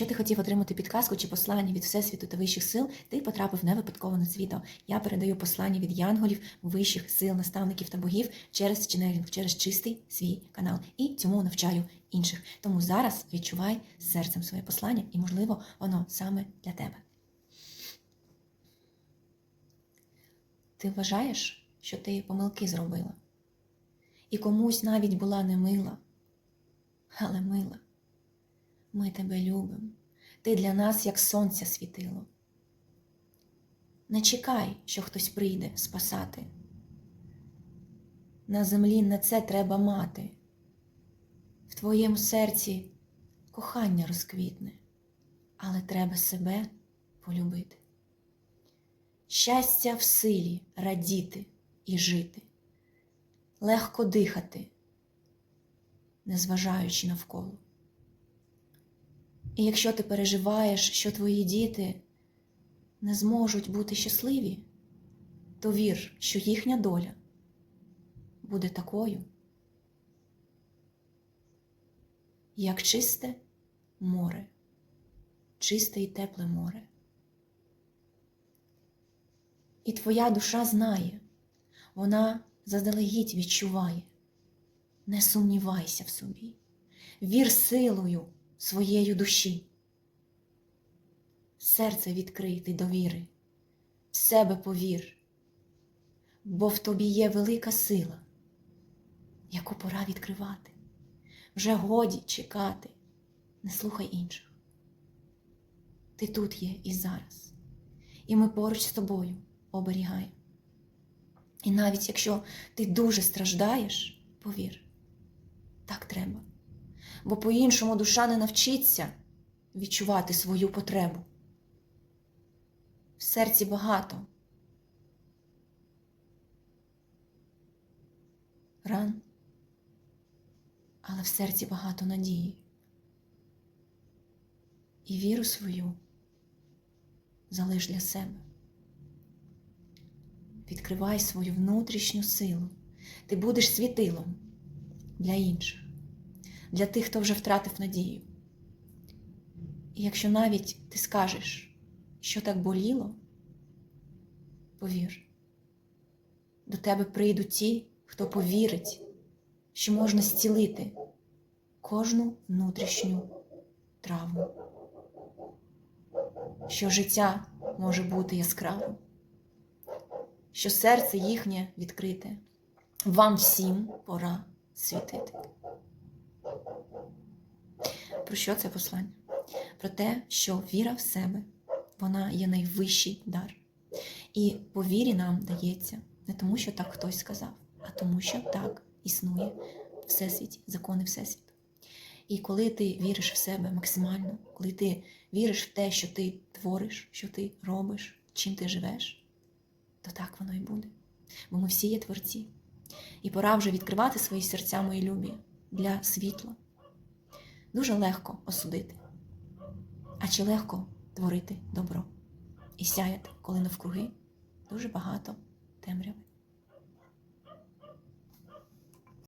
Якщо ти хотів отримати підказку чи послання від Всесвіту та вищих сил, ти потрапив не випадково на це. Я передаю послання від янголів, вищих сил, наставників та богів через ченелінг, через чистий свій канал. І цьому навчаю інших. Тому зараз відчувай серцем своє послання, і, можливо, воно саме для тебе. Ти вважаєш, що ти помилки зробила, і комусь навіть була не мила, але мила. Ми тебе любимо. Ти для нас, як сонця світило. Не чекай, що хтось прийде спасати. На землі не це треба мати. В твоєму серці кохання розквітне, але треба себе полюбити. Щастя в силі радіти і жити, легко дихати, незважаючи навколо. І якщо ти переживаєш, що твої діти не зможуть бути щасливі, то вір, що їхня доля буде такою, як чисте море, чисте і тепле море. І твоя душа знає, вона заздалегідь відчуває. Не сумнівайся в собі, вір силою своєю душі. Серце відкрити довіри, в себе повір, бо в тобі є велика сила, яку пора відкривати. Вже годі чекати, не слухай інших. Ти тут є і зараз, і ми поруч з тобою оберігаємо. І навіть якщо ти дуже страждаєш, повір, так треба бо по-іншому душа не навчиться відчувати свою потребу. В серці багато ран, але в серці багато надії. І віру свою залиш для себе. Відкривай свою внутрішню силу. Ти будеш світилом для інших для тих, хто вже втратив надію. І якщо навіть ти скажеш, що так боліло, повір, до тебе прийдуть ті, хто повірить, що можна зцілити кожну внутрішню травму, що життя може бути яскравим, що серце їхнє відкрите. Вам всім пора світити. Про що це послання? Про те, що віра в себе, вона є найвищий дар. І по вірі нам дається не тому, що так хтось сказав, а тому, що так існує Всесвіті, закони Всесвіту. І коли ти віриш в себе максимально, коли ти віриш в те, що ти твориш, що ти робиш, чим ти живеш, то так воно і буде. Бо ми всі є творці. І пора вже відкривати свої серця, мої любі, для світла. Дуже легко осудити, а чи легко творити добро? І сяяти, коли навкруги дуже багато темряви.